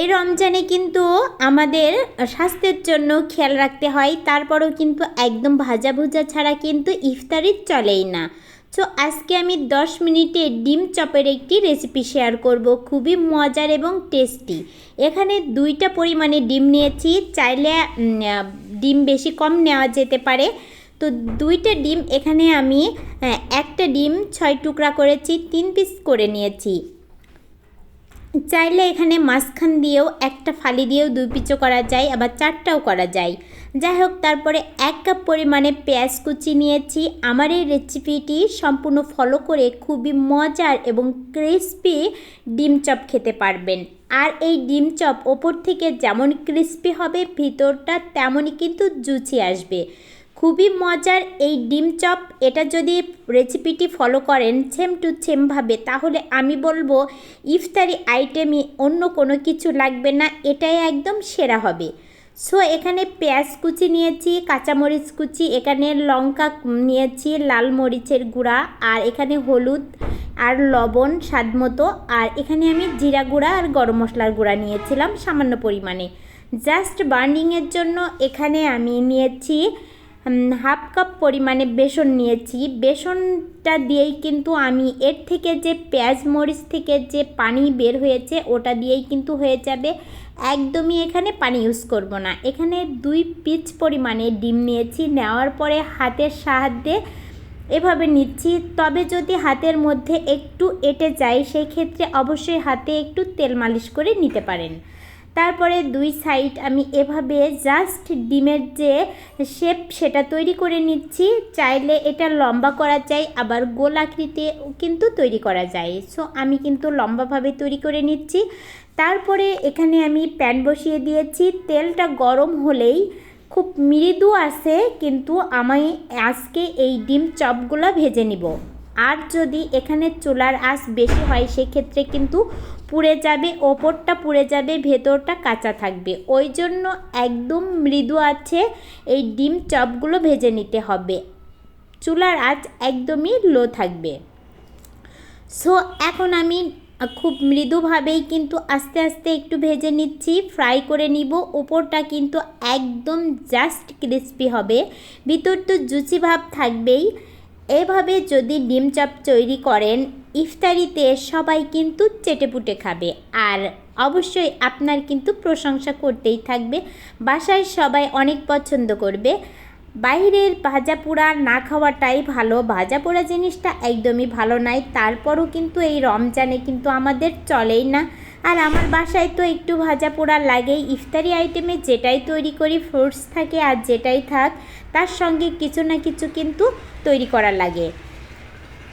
এই রমজানে কিন্তু আমাদের স্বাস্থ্যের জন্য খেয়াল রাখতে হয়, তারপরেও কিন্তু একদম ভাজা ভুজা ছাড়া কিন্তু ইফতারি চলেই না। সো আজকে আমি 10 মিনিটে ডিম চপের একটি রেসিপি শেয়ার করব, খুবই মজার এবং টেস্টি এখানে দুইটা পরিমাণে ডিম নিয়েছি, চাইলে ডিম বেশি কম নেওয়া যেতে পারে। তো দুইটা ডিম এখানে আমি একটা ডিম ছয় টুকরা করেছি, তিন পিস করে নিয়েছি। চাইলে এখানে মাঝখান দিয়েও একটা ফালি দিয়েও দুই পিচো করা যায়, আবার চারটাও করা যায়। যাই হোক তারপরে এক কাপ পরিমাণে পেঁয়াজ কুচি নিয়েছি। আমার এই রেসিপিটি সম্পূর্ণ ফলো করে খুবই মজার এবং ক্রিসপি ডিম চপ খেতে পারবেন। আর এই ডিম চপ ওপর থেকে যেমন ক্রিসপি হবে, ভিতরটা তেমনই কিন্তু জুচি আসবে। খুবই মজার এই ডিম চপ। এটা যদি রেসিপিটি ফলো করেন সেম টু সেমভাবে তাহলে আমি বলব ইফতারি আইটেমই অন্য কোনো কিছু লাগবে না, এটাই একদম সেরা হবে। সো এখানে পেঁয়াজ কুচি নিয়েছি, কাঁচামরিচ কুচি, এখানে লঙ্কা নিয়েছি, লাল মরিচের গুঁড়া, আর এখানে হলুদ আর লবণ স্বাদ মতো, আর এখানে আমি জিরা গুঁড়া আর গরম মশলার গুঁড়া নিয়েছিলাম সামান্য পরিমাণে। জাস্ট বার্নিংয়ের জন্য এখানে আমি নিয়েছি হাফ কাপ পরিমাণে বেসন নিয়েছি। বেসনটা দিয়েই কিন্তু আমি এর থেকে যে পেঁয়াজ মরিচ থেকে যে পানি বের হয়েছে, ওটা দিয়েই কিন্তু হয়ে যাবে। একদমই এখানে পানি ইউজ করব না। এখানে দুই পিচ পরিমাণে ডিম নিয়েছি। নেওয়ার পরে হাতের সাহায্যে এভাবে নিচ্ছি। তবে যদি হাতের মধ্যে একটু এঁটে যায় সেই ক্ষেত্রে অবশ্যই হাতে একটু তেল মালিশ করে নিতে পারেন। তারপরে দুই সাইড আমি এভাবে জাস্ট ডিমের যে শেপ সেটা তৈরি করে নিচ্ছি। চাইলে এটা লম্বা করা যায়, আবার গোল আকৃতি কিন্তু তৈরি করা যায়। সো আমি কিন্তু লম্বাভাবে তৈরি করে নিচ্ছি। তারপরে এখানে আমি প্যান বসিয়ে দিয়েছি। তেলটা গরম হলেই খুব মৃদু আছে, কিন্তু আমি আজকে এই ডিম চপগুলো ভেজে নিব। আর যদি এখানে চুলার আঁচ বেশি হয়, সেক্ষেত্রে কিন্তু পুড়ে যাবে, ওপরটা পুড়ে যাবে, ভেতরটা কাঁচা থাকবে। ওই জন্য একদম মৃদু আছে এই ডিম চপগুলো ভেজে নিতে হবে। চুলার আঁচ একদমই লো থাকবে। সো এখন আমি খুব মৃদুভাবেই কিন্তু আস্তে আস্তে একটু ভেজে নিচ্ছি ফ্রাই করে নিব। ওপরটা কিন্তু একদম জাস্ট ক্রিস্পি হবে। ভিতর তো জুচি ভাব থাকবেই। এভাবে যদি ডিম চপ তৈরি করেন, ইফতারিতে সবাই কিন্তু চেটেপুটে খাবে। আর অবশ্যই আপনার কিন্তু প্রশংসা করতেই থাকবে। বাসায় সবাই অনেক পছন্দ করবে। বাইরের ভাজা পোড়া না খাওয়াটাই ভালো। ভাজা পোড়া জিনিসটা একদমই ভালো নয়। তারপরও কিন্তু এই রমজানে কিন্তু আমাদের চলেই না। আর আমার বাসায় তো একটু ভাজা পোড়া লাগেই। ইফতারি আইটেমে যেটাই তৈরি করি ফ্রুটস থাকে আর যেটাই থাক, তার সঙ্গে কিছু না কিছু কিন্তু তৈরি করা লাগে।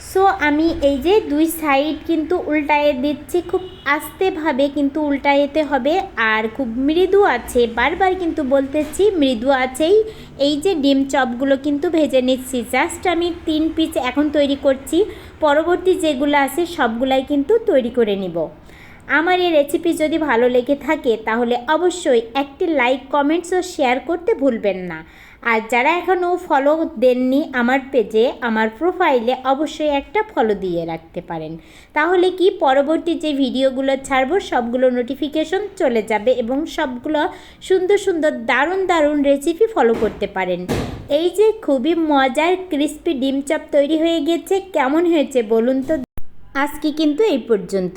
সো আমি এই যে দুই সাইড কিন্তু উল্টায়ে দিচ্ছি, খুব আস্তেভাবে কিন্তু উল্টায়েতে হবে। আর খুব মৃদু আছে, বারবার কিন্তু বলতেছি মৃদু আছেই। এই যে ডিম চপগুলো কিন্তু ভেজে নিচ্ছি জাস্ট আমি তিন পিস এখন তৈরি করছি। পরবর্তী যেগুলো আছে, সবগুলাই কিন্তু তৈরি করে নিব। আমার এই রেসিপি যদি ভালো লেগে থাকে, তাহলে অবশ্যই একটি লাইক কমেন্টস ও শেয়ার করতে ভুলবেন না। আর যারা এখনও ফলো দেননি আমার পেজে আমার প্রোফাইলে অবশ্যই একটা ফলো দিয়ে রাখতে পারেন। তাহলে কি পরবর্তী যে ভিডিওগুলো ছাড়বো, সবগুলো নোটিফিকেশন চলে যাবে এবং সবগুলো সুন্দর সুন্দর দারুণ দারুণ রেসিপি ফলো করতে পারেন। এই যে খুবই মজার ক্রিস্পি ডিম চপ তৈরি হয়ে গেছে, কেমন হয়েছে বলুন তো? আজকে কিন্তু এই পর্যন্ত।